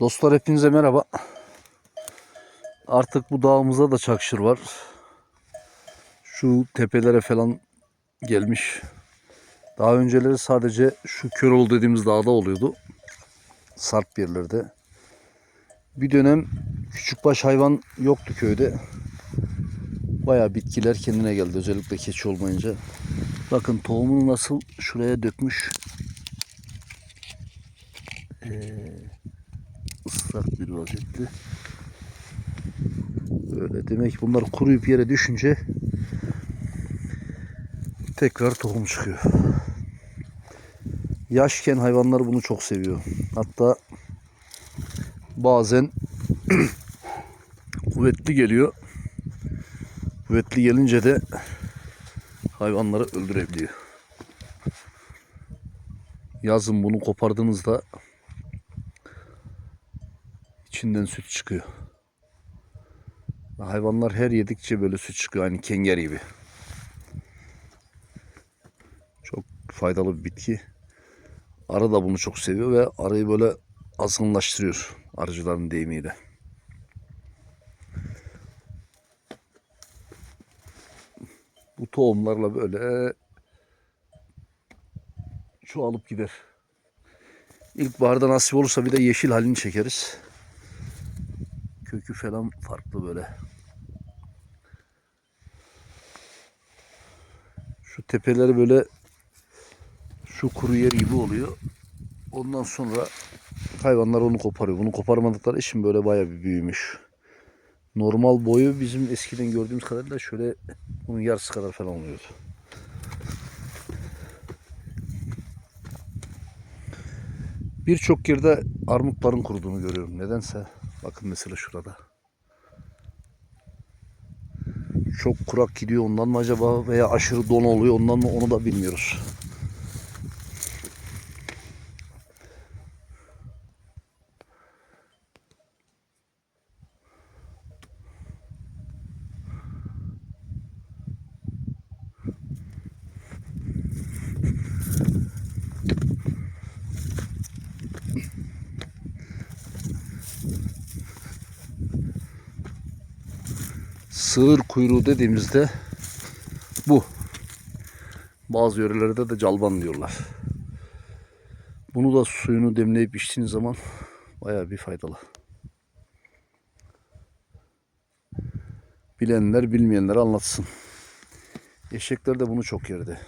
Dostlar hepinize merhaba. Artık bu dağımızda da çakşır var. Şu tepelere falan gelmiş. Daha önceleri sadece şu Köroğlu dediğimiz dağda oluyordu. Sarp yerlerde. Bir dönem küçükbaş hayvan yoktu köyde. Bayağı bitkiler kendine geldi. Özellikle keçi olmayınca. Bakın tohumunu nasıl şuraya dökmüş. Islak bir vaziyette. Böyle demek bunlar kuruyup yere düşünce tekrar tohum çıkıyor. Yaşken hayvanlar bunu çok seviyor. Hatta bazen kuvvetli geliyor. Kuvvetli gelince de hayvanları öldürebiliyor. Yazın bunu kopardığınızda içinden süt çıkıyor. Hayvanlar her yedikçe böyle süt çıkıyor aynı kenger gibi. Çok faydalı bir bitki. Arı da bunu çok seviyor ve arıyı böyle azgınlaştırıyor. Arıcıların deyimiyle. Bu tohumlarla böyle çoğalıp gider. İlkbaharda nasip olursa bir de yeşil halini çekeriz. Kökü falan farklı böyle. Şu tepeleri böyle şu kuru yer gibi oluyor. Ondan sonra hayvanlar onu koparıyor. Bunu koparmadıkları için böyle bayağı bir büyümüş. Normal boyu bizim eskiden gördüğümüz kadarıyla şöyle bunun yarısı kadar falan oluyordu. Birçok yerde armutların kuruduğunu görüyorum. Nedense bakın mesela şurada. Çok kurak gidiyor ondan mı acaba veya aşırı don oluyor ondan mı onu da bilmiyoruz. Sığır kuyruğu dediğimizde bu. Bazı yörelerde de calban diyorlar. Bunu da suyunu demleyip içtiğiniz zaman bayağı bir faydalı. Bilenler bilmeyenler anlatsın. Eşekler de bunu çok yerdi.